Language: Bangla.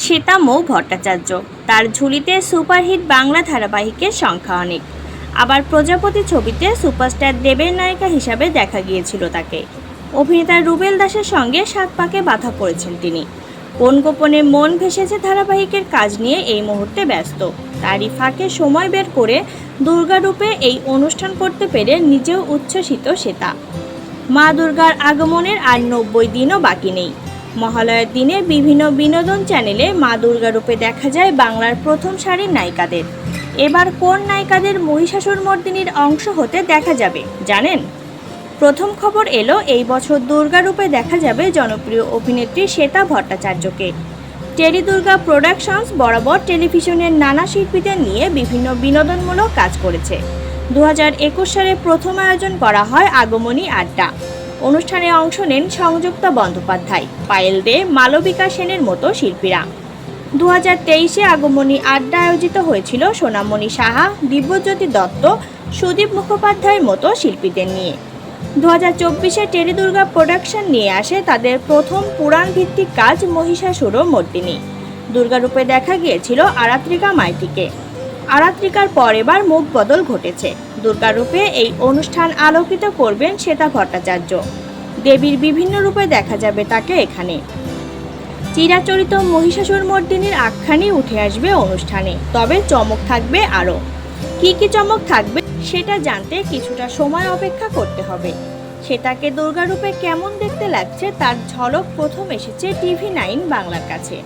শ্বেতামৌ ভট্টাচার্য। তার ঝুলিতে সুপারহিট বাংলা ধারাবাহিকের সংখ্যা অনেক। আবার প্রজাপতি ছবিতে সুপারস্টার দেবের নায়িকা হিসাবে দেখা গিয়েছিল তাকে। অভিনেতা রুবেল দাসের সঙ্গে সাত পাকে বাধা পড়েছেন তিনি। কোন গোপনে মন ভেসেছে ধারাবাহিকের কাজ নিয়ে এই মুহূর্তে ব্যস্ত। তারই ফাঁকে সময় বের করে দুর্গারূপে এই অনুষ্ঠান করতে পেরে নিজেও উচ্ছ্বসিত শ্বেতা। মা দুর্গার আগমনের আর নব্বই দিনও বাকি নেই। মহালয়ার দিনে বিভিন্ন বিনোদন চ্যানেলে মা দুর্গা রূপে দেখা যায় বাংলার প্রথম সারির নায়িকাদের। এবার কোন নায়িকাদের মহিষাসুর মর্দিনীর অংশ হতে দেখা যাবে, জানেন? প্রথম খবর এলো, এই বছর দুর্গা রূপে দেখা যাবে জনপ্রিয় অভিনেত্রী শ্বেতা ভট্টাচার্যকে। টেরি দুর্গা প্রোডাকশনস বরাবর টেলিভিশনের নানা শিল্পীদের নিয়ে বিভিন্ন বিনোদনমূলক কাজ করেছে। দু হাজার একুশ সালে প্রথম আয়োজন করা হয় আগমনী আড্ডা। অনুষ্ঠানে অংশ নেন সংযুক্তা বন্দ্যোপাধ্যায়, পায়েল দে, মালবিকা সেনের মতো শিল্পীরা। দু হাজার তেইশে আগমনী আড্ডা আয়োজিত হয়েছিল সোনামণি সাহা, দিব্যজ্যোতি দত্ত, সুদীপ মুখোপাধ্যায়ের মতো শিল্পীদের নিয়ে। দু হাজার চব্বিশে টেলিদুর্গা প্রোডাকশন নিয়ে আসে তাদের প্রথম পুরাণ ভিত্তিক কাজ মহিষাসুর মর্দিনী দুর্গারূপে দেখা গিয়েছিল আরাত্রিকা মাইতিকে। আরাত্রিকার পর এবার মুখ বদল ঘটেছে। দুর্গারূপে এই অনুষ্ঠান আলোকিত করবেন শ্বেতা ভট্টাচার্য। দেবীর বিভিন্ন রূপে দেখা যাবে তাকে এখানে। চিরাচরিত মহিষাসুর মর্দিনীর আখ্যানই উঠে আসবে অনুষ্ঠানে। তবে চমক থাকবে আরও। কি কি চমক থাকবে সেটা জানতে কিছুটা সময় অপেক্ষা করতে হবে। সেটাকে দুর্গারূপে কেমন দেখতে লাগছে তার ঝলক প্রথম এসেছে টিভি নাইন বাংলার কাছে।